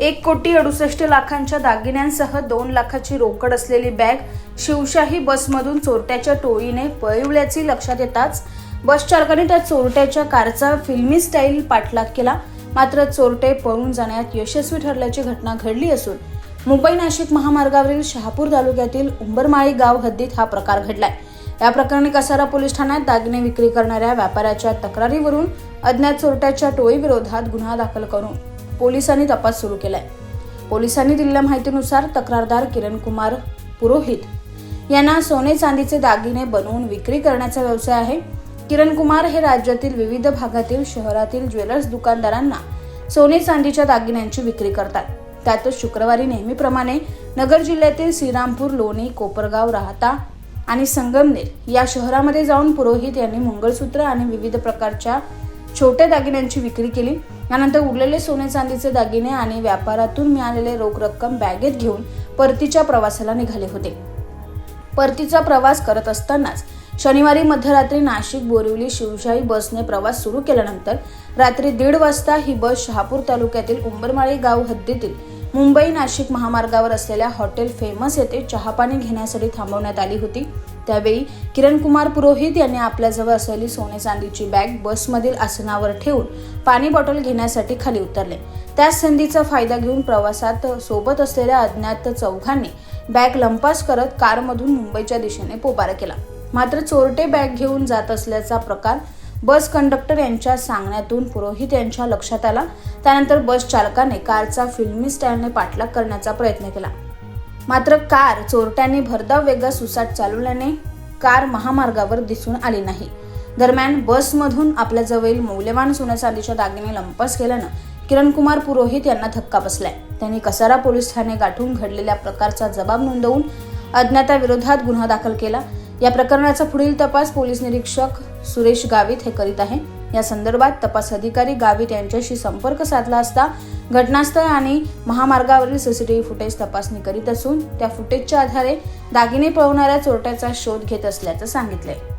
एक कोटी अडुसष्ट लाखांच्या दागिन्यांसह दोन लाखाची रोकड असलेली बॅग शिवशाही बसमधून चोरट्याच्या टोळीने पळवल्याचे लक्षात येताच बस चालकाने त्या चोरट्याच्या कारचा फिल्मी स्टाईल पाठलाग केला. मात्र चोरटे पळून जाण्यात यशस्वी ठरल्याची घटना घडली असून मुंबई नाशिक महामार्गावरील शहापूर तालुक्यातील उंबरमाळी गाव हद्दीत हा प्रकार घडलाय. या प्रकरणी कसारा पोलीस ठाण्यात दागिने विक्री करणाऱ्या व्यापाऱ्याच्या तक्रारीवरून अज्ञात चोरट्याच्या टोळीविरोधात गुन्हा दाखल करून पोलिसांनी तपास सुरू केलाय. पोलिसांनी दिलेल्या माहितीनुसार तक्रारदार किरण कुमार पुरोहित यांना सोने चांदीचे दागिने बनवून विक्री करण्याचा व्यवसाय आहे. किरण कुमार हे राज्यातील विविध भागातील शहरातील ज्वेलर्स दुकानदारांना सोने चांदीच्या दागिन्यांची विक्री करतात. त्यातच शुक्रवारी नेहमीप्रमाणे नगर जिल्ह्यातील श्रीरामपूर लोणी कोपरगाव राहता आणि संगमनेर या शहरामध्ये जाऊन पुरोहित यांनी मंगळसूत्र आणि विविध प्रकारच्या छोट्या दागिन्यांची विक्री केली. यानंतर उरलेले सोने चांदीचे दागिने आणि व्यापारातून मिळालेले रोख रक्कम बॅगेत घेऊन परतीच्या प्रवासाला निघाले होते. परतीचा प्रवास करत असतानाच शनिवारी मध्यरात्री नाशिक बोरिवली शिवशाही बसने प्रवास सुरू केल्यानंतर रात्री दीड वाजता ही बस शहापूर तालुक्यातील उंबरमाळी गाव हद्दीतील मुंबई नाशिक महामार्गावर असलेल्या हॉटेल फेमस येथे चहापाणी घेण्यासाठी थांबवण्यात आली होती. त्यावेळी किरण कुमार पुरोहित यांनी आपल्याजवळ असलेली सोने चांदीची बॅग बसमधील आसनावर ठेवून पाणी बॉटल घेण्यासाठी खाली उतरले. त्याच संधीचा फायदा घेऊन प्रवासात सोबत असलेल्या अज्ञात चौघांनी बॅग लंपास करत कारमधून मुंबईच्या दिशेने पोबारा केला. मात्र चोरटे बॅग घेऊन जात असल्याचा प्रकार बस कंडक्टर यांच्या सांगण्यातून पुरोहित यांच्या लक्षात आला. त्यानंतर बस चालकाने कारचा फिल्मी स्टाईलने पाठलाग करण्याचा प्रयत्न केला. मात्र कार चोरट्यांनी भरधाव वेगात सुसाट चालवल्याने कार महामार्गावर दिसून आली नाही. दरम्यान बसमधून आपल्याजवळील मौल्यवान सोन्या चांदीच्या दागिने लंपास केल्यानं किरण कुमार पुरोहित यांना धक्का बसलाय. त्यांनी कसारा पोलीस ठाणे गाठून घडलेल्या प्रकारचा जबाब नोंदवून अज्ञाताविरोधात गुन्हा दाखल केला. या प्रकरणाचा पुढील तपास पोलीस निरीक्षक सुरेश गावित हे करीत आहे. या संदर्भात तपास अधिकारी गावित यांच्याशी संपर्क साधला असता घटनास्थळ आणि महामार्गावरील सीसीटीव्ही फुटेज तपासणी करीत असून त्या फुटेजच्या आधारे दागिने पळवणाऱ्या चोरट्याचा शोध घेत असल्याचं सांगितलंय.